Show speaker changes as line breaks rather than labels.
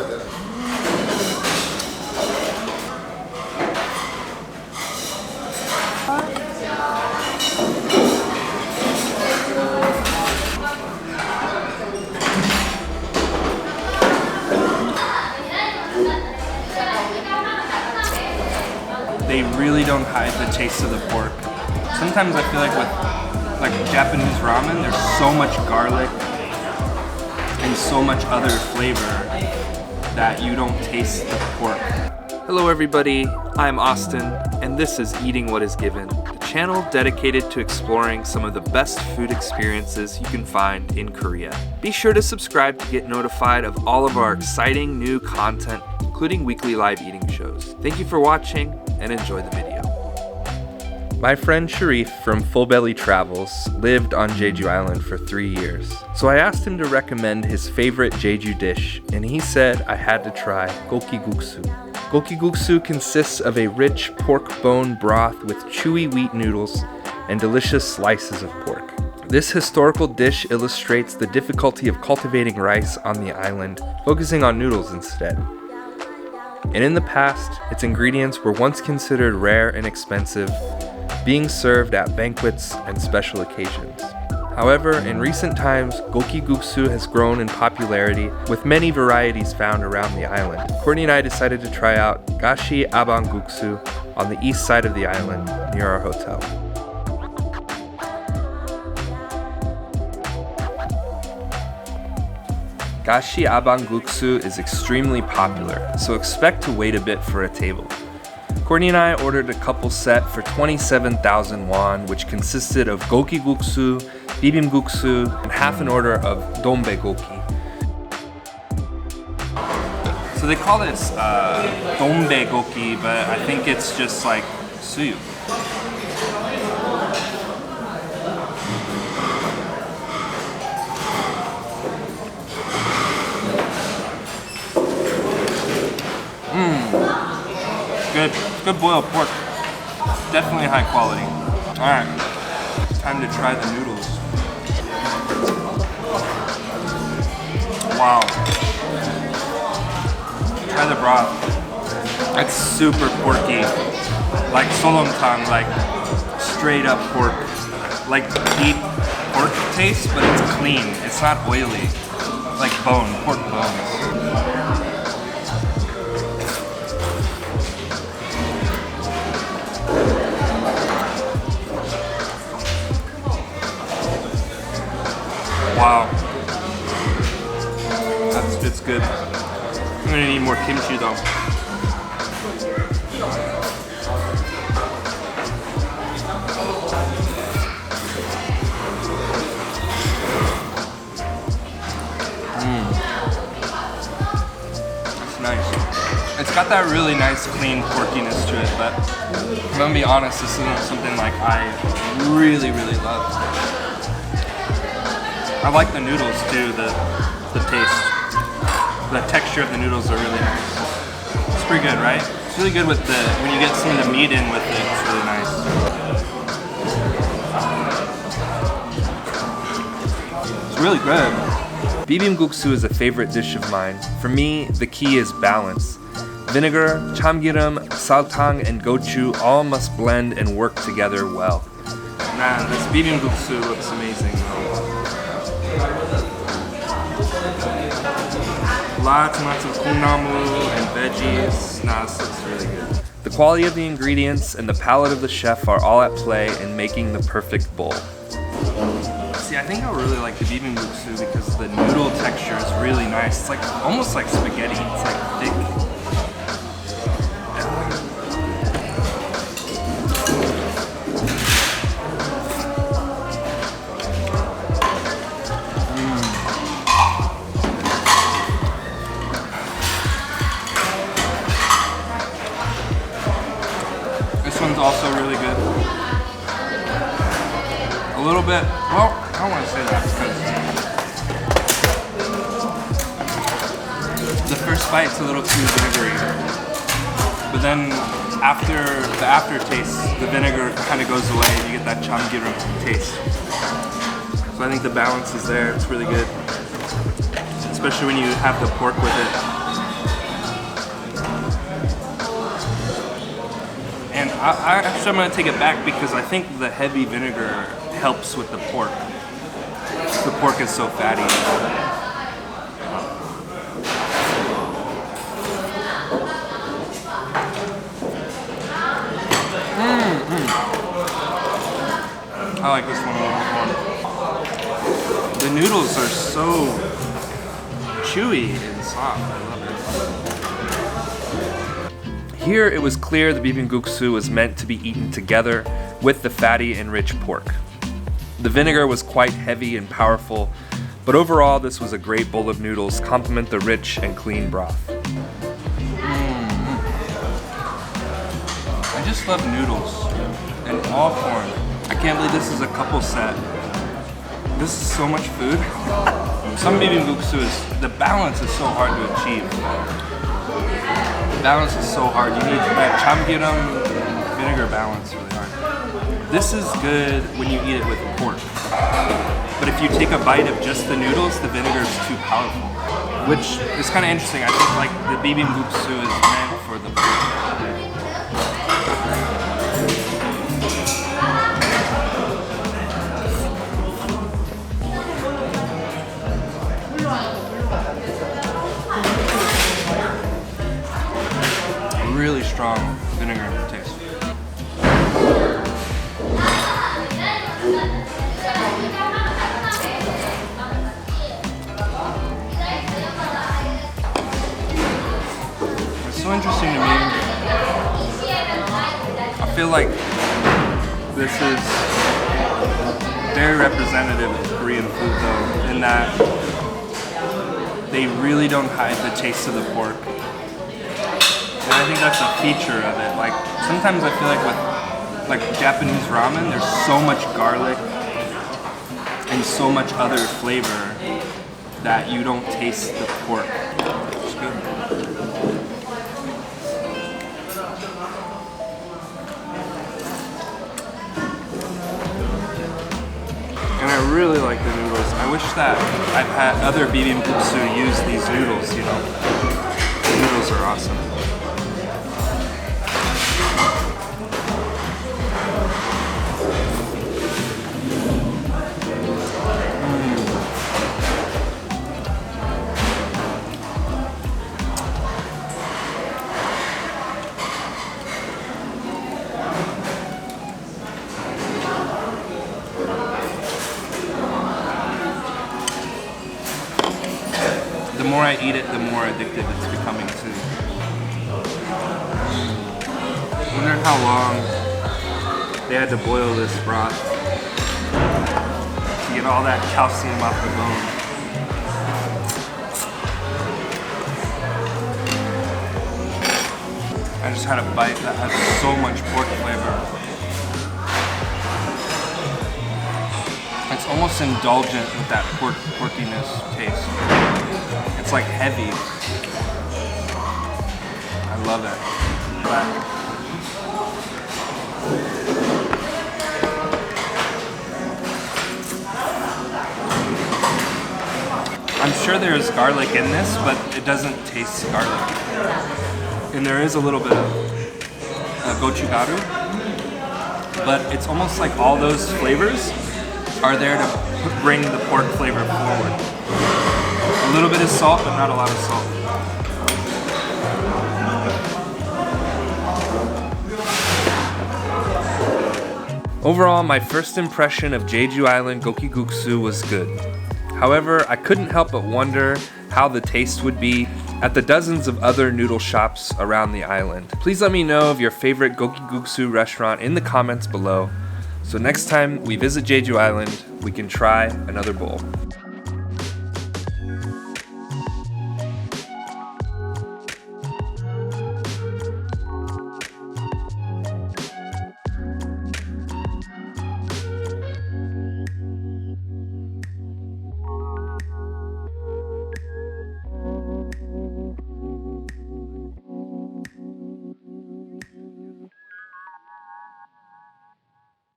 They really don't hide the taste of the pork. Sometimes I feel like with like Japanese ramen, there's so much garlic and so much other flavor that you don't taste the pork. Hello everybody, I'm Austin, and this is Eating What Is Given, the channel dedicated to exploring some of the best food experiences you can find in Korea. Be sure to subscribe to get notified of all of our exciting new content, including weekly live eating shows. Thank you for watching, and enjoy the video. My friend Sharif from Full Belly Travels lived on Jeju Island for three years. So I asked him to recommend his favorite Jeju dish, and he said I had to try guksu. Guksu consists of a rich pork bone broth with chewy wheat noodles and delicious slices of pork. This historical dish illustrates the difficulty of cultivating rice on the island, focusing on noodles instead. And in the past, its ingredients were once considered rare and expensive, being served at banquets and special occasions. However, in recent times, Goki Guksu has grown in popularity with many varieties found around the island. Courtney and I decided to try out Gashi Abang Guksu on the east side of the island near our hotel. Gashi Abang Guksu is extremely popular, so expect to wait a bit for a table. Courtney and I ordered a couple set for 27,000 won, which consisted of goki guksu, bibimbguksu, and half an order of dombe goki. So they call this uh, dombe goki, but I think it's just like suyu. Good, boiled pork. Definitely high quality. All right, time to try the noodles. Wow. Try the broth. It's super porky, like solomtang, like straight up pork, like deep pork taste, but it's clean. It's not oily, like bone, pork bones. Got that really nice clean porkiness to it, but I'm gonna be honest, this isn't something like I really, really love. I like the noodles too, the the taste. The texture of the noodles are really nice. It's pretty good, right? It's really good with the when you get some of the meat in with it, it's really nice. It's really good. Bibimbguksu is a favorite dish of mine. For me, the key is balance. Vinegar, chamgiram, saltang, and gochu all must blend and work together well. Man, this bibimbguksu looks amazing Lots and lots of kunamu and veggies. Nah, this looks really good. The quality of the ingredients and the palate of the chef are all at play in making the perfect bowl. See, I think I really like the bibimbguksu because the noodle texture is really nice. It's like almost like spaghetti. It's like thick. little bit, well, I don't want to say that because the first bite's a little too vinegary. But then after the aftertaste, the vinegar kind of goes away and you get that chamgirim taste. So I think the balance is there, it's really good. Especially when you have the pork with it. And I, I, actually, I'm gonna take it back because I think the heavy vinegar helps with the pork. The pork is so fatty. Mm-hmm. I like this one a little more. The noodles are so chewy and soft. I love it. Here it was clear the bibimbapsu was meant to be eaten together with the fatty and rich pork. The vinegar was quite heavy and powerful, but overall this was a great bowl of noodles complement the rich and clean broth. I just love noodles in all forms. I can't believe this is a couple set. This is so much food. Some bibimbapsu is, the balance is so hard to achieve. The balance is so hard. You need that chamgiram vinegar balance really. This is good when you eat it with pork. But if you take a bite of just the noodles, the vinegar is too powerful. Which is kind of interesting. I think like the bibimbapsu is meant for the pork. really strong vinegar taste. Interesting to me. I feel like this is very representative of Korean food though, in that they really don't hide the taste of the pork. And I think that's a feature of it. Like sometimes I feel like with like Japanese ramen, there's so much garlic and so much other flavor that you don't taste the pork. I really like the noodles. I wish that I've had other bibimbapsu use these noodles, you know. The noodles are awesome. I eat it, the more addictive it's becoming too. Wonder how long they had to boil this broth to get all that calcium off the bone. I just had a bite that has so much pork flavor. It's almost indulgent with that pork porkiness taste. It's like heavy. I love it. But I'm sure there's garlic in this, but it doesn't taste garlic. And there is a little bit of uh, gochugaru, but it's almost like all those flavors are there to bring the pork flavor forward. A little bit of salt, but not a lot of salt. Overall, my first impression of Jeju Island Gokiguksu was good. However, I couldn't help but wonder how the taste would be at the dozens of other noodle shops around the island. Please let me know of your favorite Gokiguksu restaurant in the comments below. So next time we visit Jeju Island, we can try another bowl.